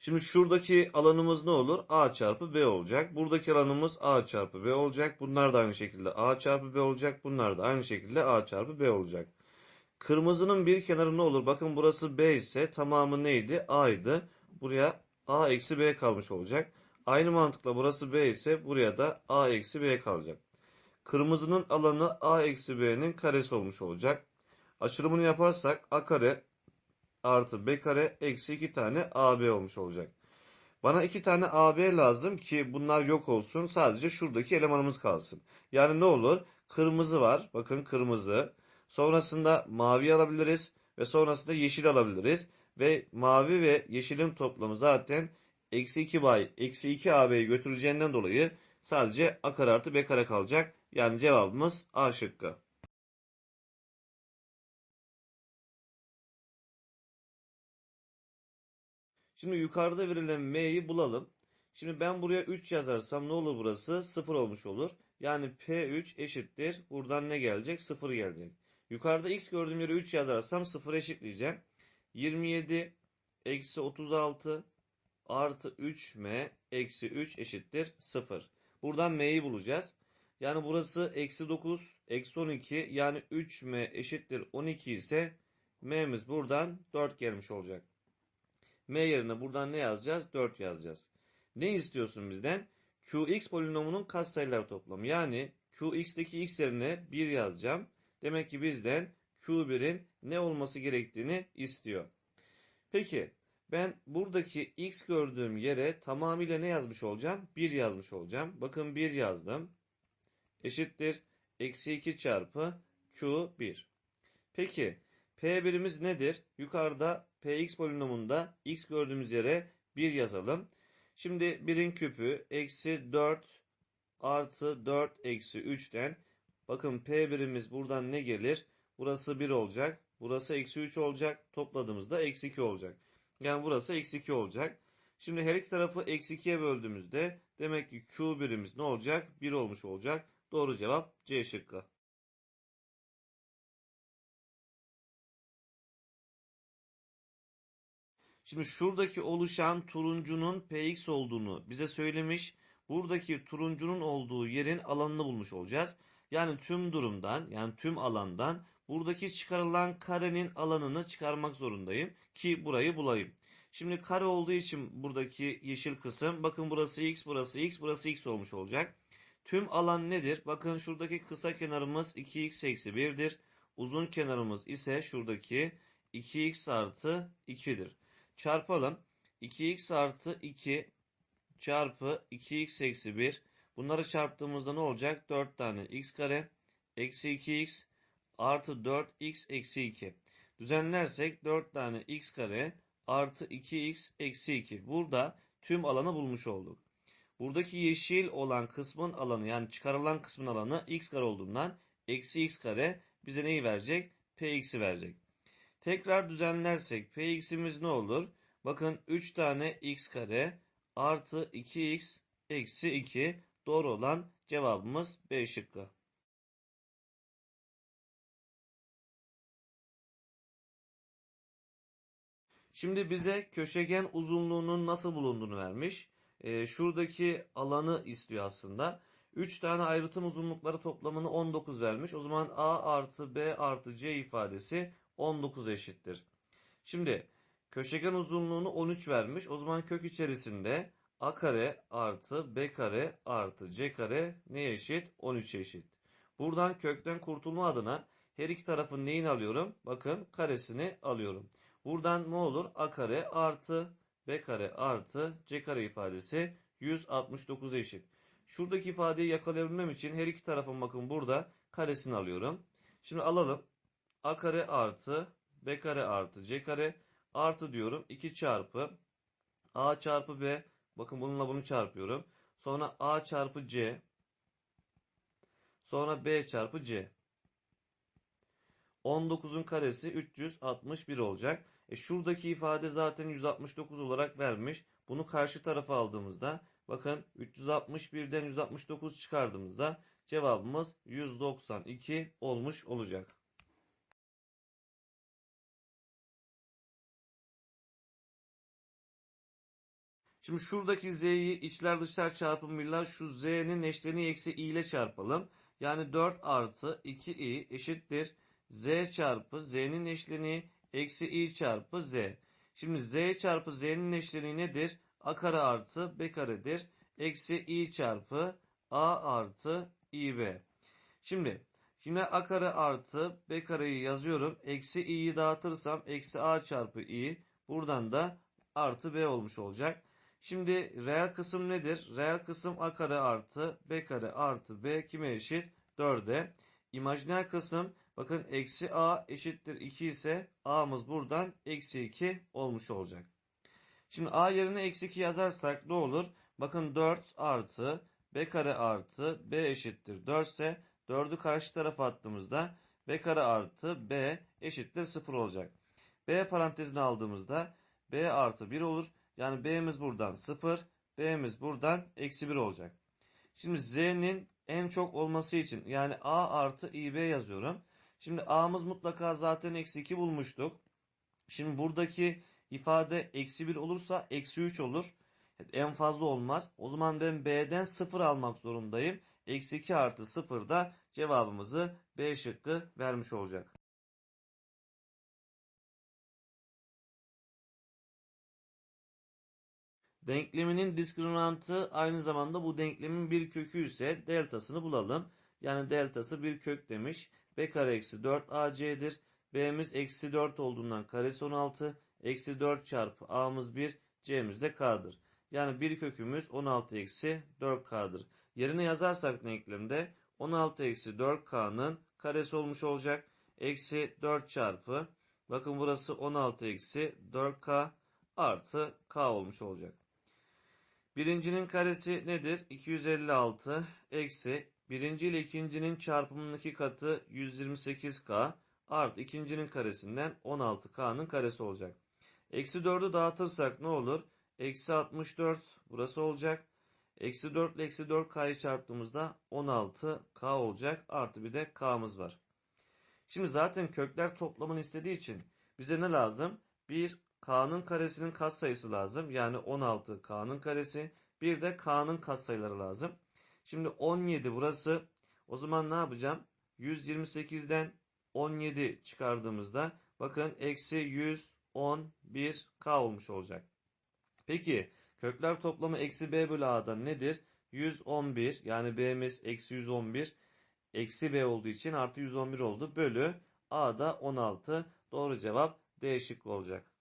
Şimdi şuradaki alanımız ne olur? A çarpı B olacak. Buradaki alanımız A çarpı B olacak. Bunlar da aynı şekilde A çarpı B olacak. Bunlar da aynı şekilde A çarpı B olacak. Kırmızının bir kenarı ne olur? Bakın burası B ise tamamı neydi? A'ydı. Buraya A eksi B kalmış olacak. Aynı mantıkla burası B ise buraya da A eksi B kalacak. Kırmızının alanı A eksi B'nin karesi olmuş olacak. Açılımını yaparsak A kare artı B kare eksi 2 tane AB olmuş olacak. Bana 2 tane AB lazım ki bunlar yok olsun. Sadece şuradaki elemanımız kalsın. Yani ne olur? Kırmızı var. Bakın kırmızı. Sonrasında mavi alabiliriz. Ve sonrasında yeşil alabiliriz. Ve mavi ve yeşilin toplamı zaten eksi 2 bay eksi 2 AB'yi götüreceğinden dolayı sadece A kare artı B kare kalacak. Yani cevabımız A şıkkı. Şimdi yukarıda verilen m'yi bulalım. Şimdi ben buraya 3 yazarsam ne olur burası? 0 olmuş olur. Yani p3 eşittir. Buradan ne gelecek? 0 gelecek. Yukarıda x gördüğüm yere 3 yazarsam 0 eşitleyeceğim. 27 eksi 36 artı 3m eksi 3 eşittir 0. Buradan m'yi bulacağız. Yani burası eksi 9 eksi 12 yani 3m eşittir 12 ise m'miz buradan 4 gelmiş olacak. M yerine buradan ne yazacağız? 4 yazacağız. Ne istiyorsun bizden? Qx polinomunun katsayılar toplamı. Yani Qx'teki x yerine 1 yazacağım. Demek ki bizden Q1'in ne olması gerektiğini istiyor. Peki ben buradaki x gördüğüm yere tamamıyla ne yazmış olacağım? 1 yazmış olacağım. Bakın 1 yazdım. Eşittir. Eksi 2 çarpı Q1. Peki P1'imiz nedir? Yukarıda Px polinomunda x gördüğümüz yere 1 yazalım. Şimdi 1'in küpü eksi 4 artı 4 eksi 3'ten bakın P1'imiz buradan ne gelir? Burası 1 olacak. Burası eksi 3 olacak. Topladığımızda eksi 2 olacak. Yani burası eksi 2 olacak. Şimdi her iki tarafı eksi 2'ye böldüğümüzde demek ki Q1'imiz ne olacak? 1 olmuş olacak. Doğru cevap C şıkkı. Şimdi şuradaki oluşan turuncunun Px olduğunu bize söylemiş. Buradaki turuncunun olduğu yerin alanını bulmuş olacağız. Yani tüm durumdan yani tüm alandan buradaki çıkarılan karenin alanını çıkarmak zorundayım ki burayı bulayım. Şimdi kare olduğu için buradaki yeşil kısım bakın burası x burası x burası x olmuş olacak. Tüm alan nedir? Bakın şuradaki kısa kenarımız 2x eksi 1'dir. Uzun kenarımız ise şuradaki 2x artı 2'dir çarpalım. 2x artı 2 çarpı 2x eksi 1. Bunları çarptığımızda ne olacak? 4 tane x kare eksi 2x artı 4x eksi 2. Düzenlersek 4 tane x kare artı 2x eksi 2. Burada tüm alanı bulmuş olduk. Buradaki yeşil olan kısmın alanı yani çıkarılan kısmın alanı x kare olduğundan eksi x kare bize neyi verecek? px'i verecek. Tekrar düzenlersek px'imiz ne olur? Bakın 3 tane x kare artı 2x eksi 2 doğru olan cevabımız B şıkkı. Şimdi bize köşegen uzunluğunun nasıl bulunduğunu vermiş. Ee, şuradaki alanı istiyor aslında. 3 tane ayrıtım uzunlukları toplamını 19 vermiş. O zaman A artı B artı C ifadesi 19 eşittir. Şimdi köşegen uzunluğunu 13 vermiş. O zaman kök içerisinde a kare artı b kare artı c kare ne eşit? 13 eşit. Buradan kökten kurtulma adına her iki tarafın neyini alıyorum? Bakın karesini alıyorum. Buradan ne olur? a kare artı b kare artı c kare ifadesi 169 eşit. Şuradaki ifadeyi yakalayabilmem için her iki tarafın bakın burada karesini alıyorum. Şimdi alalım. A kare artı b kare artı c kare artı diyorum 2 çarpı a çarpı b bakın bununla bunu çarpıyorum. Sonra a çarpı c sonra b çarpı c. 19'un karesi 361 olacak. E şuradaki ifade zaten 169 olarak vermiş. Bunu karşı tarafa aldığımızda bakın 361'den 169 çıkardığımızda cevabımız 192 olmuş olacak. Şimdi şuradaki z'yi içler dışlar çarpımıyla şu z'nin eşleni eksi i ile çarpalım. Yani 4 artı 2i eşittir z çarpı z'nin eşleni eksi i çarpı z. Şimdi z çarpı z'nin eşleni nedir? a kare artı b karedir. Eksi i çarpı a artı ib. Şimdi Şimdi a kare artı b kareyi yazıyorum. Eksi i'yi dağıtırsam eksi a çarpı i. Buradan da artı b olmuş olacak. Şimdi reel kısım nedir? Reel kısım a kare artı b kare artı b kime eşit? 4'e. İmajiner kısım bakın eksi a eşittir 2 ise a'mız buradan eksi 2 olmuş olacak. Şimdi a yerine eksi 2 yazarsak ne olur? Bakın 4 artı b kare artı b eşittir 4 ise 4'ü karşı tarafa attığımızda b kare artı b eşittir 0 olacak. b parantezine aldığımızda b artı 1 olur. Yani b'miz buradan 0, b'miz buradan eksi 1 olacak. Şimdi z'nin en çok olması için yani a artı ib yazıyorum. Şimdi a'mız mutlaka zaten eksi 2 bulmuştuk. Şimdi buradaki ifade eksi 1 olursa eksi 3 olur. En fazla olmaz. O zaman ben b'den 0 almak zorundayım. Eksi 2 artı 0 da cevabımızı B şıkkı vermiş olacak. Denkleminin diskriminantı aynı zamanda bu denklemin bir kökü ise deltasını bulalım. Yani deltası bir kök demiş. B kare eksi 4 AC'dir. B'miz eksi 4 olduğundan karesi 16. Eksi 4 çarpı A'mız 1. C'miz de K'dır. Yani bir kökümüz 16 eksi 4K'dır. Yerine yazarsak denklemde 16 eksi 4K'nın karesi olmuş olacak. Eksi 4 çarpı. Bakın burası 16 eksi 4K artı K olmuş olacak. Birincinin karesi nedir? 256 eksi birinci ile ikincinin çarpımındaki katı 128K artı ikincinin karesinden 16K'nın karesi olacak. Eksi 4'ü dağıtırsak ne olur? Eksi 64 burası olacak. Eksi 4 ile eksi 4K'yı çarptığımızda 16K olacak. Artı bir de K'mız var. Şimdi zaten kökler toplamını istediği için bize ne lazım? Bir K'nın karesinin katsayısı lazım. Yani 16 K'nın karesi. Bir de K'nın katsayıları lazım. Şimdi 17 burası. O zaman ne yapacağım? 128'den 17 çıkardığımızda bakın eksi 111K olmuş olacak. Peki kökler toplamı eksi b bölü a'dan nedir? 111 yani b'miz eksi 111 eksi b olduğu için artı 111 oldu. Bölü a'da 16 doğru cevap D şıkkı olacak.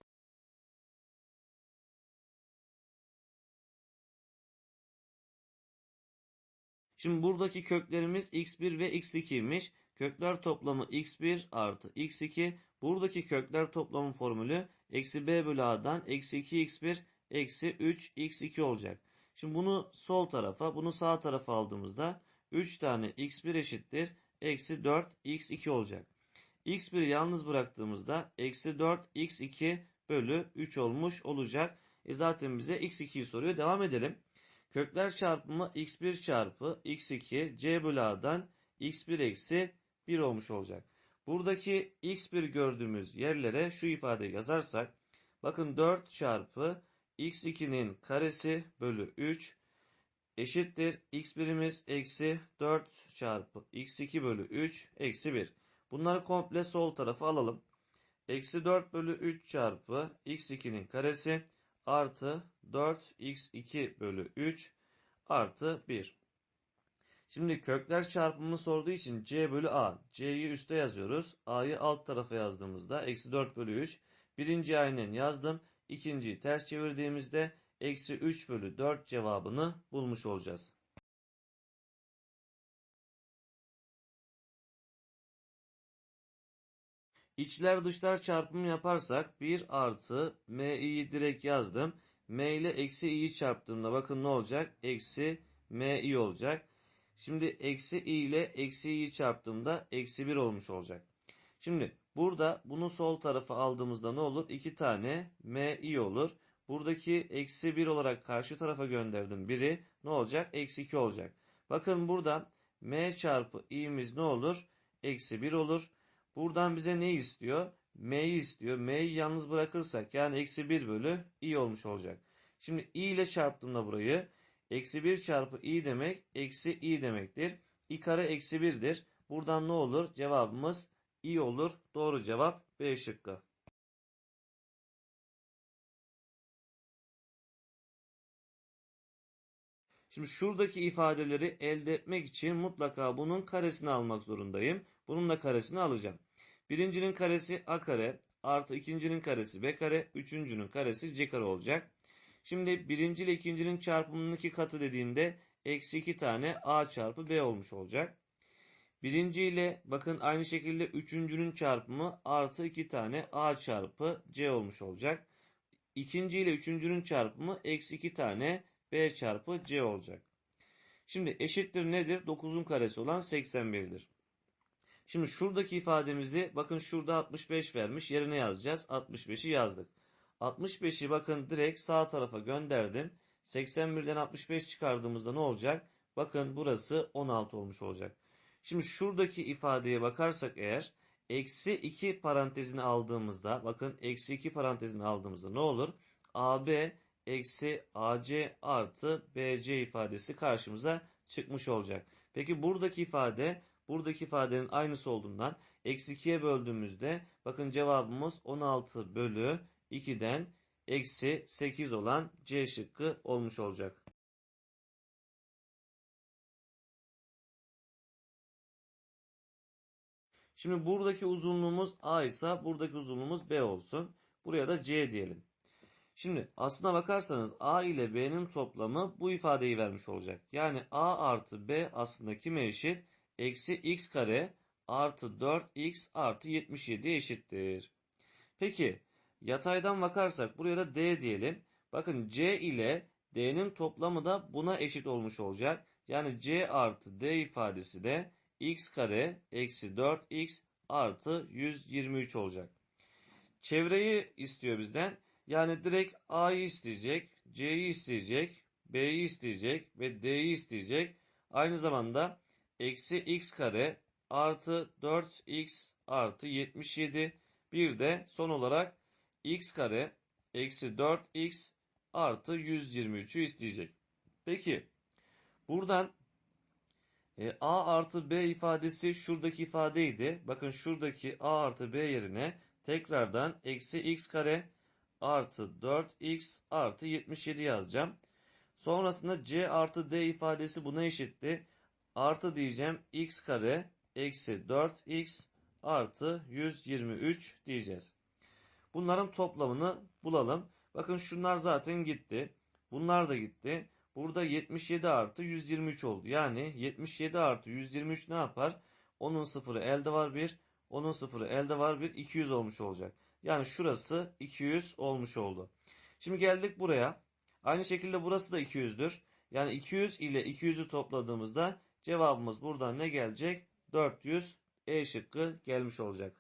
Şimdi buradaki köklerimiz x1 ve x2'ymiş. Kökler toplamı x1 artı x2. Buradaki kökler toplamı formülü eksi b bölü a'dan eksi 2x1 eksi 3x2 olacak. Şimdi bunu sol tarafa bunu sağ tarafa aldığımızda 3 tane x1 eşittir eksi 4x2 olacak. x1'i yalnız bıraktığımızda eksi 4x2 bölü 3 olmuş olacak. E zaten bize x2'yi soruyor. Devam edelim. Kökler çarpımı x1 çarpı x2 c bölü a'dan x1 eksi 1 olmuş olacak. Buradaki x1 gördüğümüz yerlere şu ifadeyi yazarsak bakın 4 çarpı x2'nin karesi bölü 3 eşittir x birimiz eksi 4 çarpı x2 bölü 3 eksi 1. Bunları komple sol tarafa alalım. Eksi 4 bölü 3 çarpı x2'nin karesi artı 4x2 bölü 3 artı 1. Şimdi kökler çarpımını sorduğu için c bölü a. c'yi üste yazıyoruz. a'yı alt tarafa yazdığımızda eksi 4 bölü 3. Birinci aynen yazdım. İkinciyi ters çevirdiğimizde eksi 3 bölü 4 cevabını bulmuş olacağız. İçler dışlar çarpımı yaparsak 1 artı mi'yi direkt yazdım. m ile eksi i'yi çarptığımda bakın ne olacak? Eksi mi olacak. Şimdi eksi i ile eksi i'yi çarptığımda eksi 1 olmuş olacak. Şimdi Burada bunu sol tarafa aldığımızda ne olur? 2 tane mi olur. Buradaki eksi 1 olarak karşı tarafa gönderdim. Biri ne olacak? Eksi 2 olacak. Bakın burada m çarpı i'miz ne olur? Eksi 1 olur. Buradan bize ne istiyor? m'yi istiyor. m'yi yalnız bırakırsak yani eksi 1 bölü i olmuş olacak. Şimdi i ile çarptığımda burayı eksi 1 çarpı i demek eksi i demektir. i kare eksi 1'dir. Buradan ne olur? Cevabımız i olur. Doğru cevap B şıkkı. Şimdi şuradaki ifadeleri elde etmek için mutlaka bunun karesini almak zorundayım. Bunun da karesini alacağım. Birincinin karesi a kare artı ikincinin karesi b kare, üçüncünün karesi c kare olacak. Şimdi birinci ile ikincinin çarpımının iki katı dediğimde eksi iki tane a çarpı b olmuş olacak. Birinci ile bakın aynı şekilde üçüncünün çarpımı artı iki tane a çarpı c olmuş olacak. İkinci ile üçüncünün çarpımı eksi iki tane b çarpı c olacak. Şimdi eşittir nedir? 9'un karesi olan 81'dir. Şimdi şuradaki ifademizi bakın şurada 65 vermiş yerine yazacağız. 65'i yazdık. 65'i bakın direkt sağ tarafa gönderdim. 81'den 65 çıkardığımızda ne olacak? Bakın burası 16 olmuş olacak. Şimdi şuradaki ifadeye bakarsak eğer eksi 2 parantezini aldığımızda bakın eksi 2 parantezini aldığımızda ne olur? AB eksi AC artı BC ifadesi karşımıza çıkmış olacak. Peki buradaki ifade buradaki ifadenin aynısı olduğundan eksi 2'ye böldüğümüzde bakın cevabımız 16 bölü 2'den eksi 8 olan C şıkkı olmuş olacak. Şimdi buradaki uzunluğumuz A ise buradaki uzunluğumuz B olsun. Buraya da C diyelim. Şimdi aslına bakarsanız A ile B'nin toplamı bu ifadeyi vermiş olacak. Yani A artı B aslında kime eşit? Eksi x kare artı 4x artı 77 eşittir. Peki yataydan bakarsak buraya da D diyelim. Bakın C ile D'nin toplamı da buna eşit olmuş olacak. Yani C artı D ifadesi de x kare eksi 4x artı 123 olacak. Çevreyi istiyor bizden. Yani direkt A'yı isteyecek, C'yi isteyecek, B'yi isteyecek ve D'yi isteyecek. Aynı zamanda eksi x kare artı 4x artı 77 bir de son olarak x kare eksi 4x artı 123'ü isteyecek. Peki buradan e, a artı b ifadesi şuradaki ifadeydi. Bakın şuradaki a artı b yerine tekrardan eksi x kare artı 4x artı 77 yazacağım. Sonrasında c artı d ifadesi buna eşitti. Artı diyeceğim x kare eksi 4x artı 123 diyeceğiz. Bunların toplamını bulalım. Bakın şunlar zaten gitti. Bunlar da gitti. Burada 77 artı 123 oldu. Yani 77 artı 123 ne yapar? Onun sıfırı elde var 1. Onun sıfırı elde var 1. 200 olmuş olacak. Yani şurası 200 olmuş oldu. Şimdi geldik buraya. Aynı şekilde burası da 200'dür. Yani 200 ile 200'ü topladığımızda cevabımız buradan ne gelecek? 400 E şıkkı gelmiş olacak.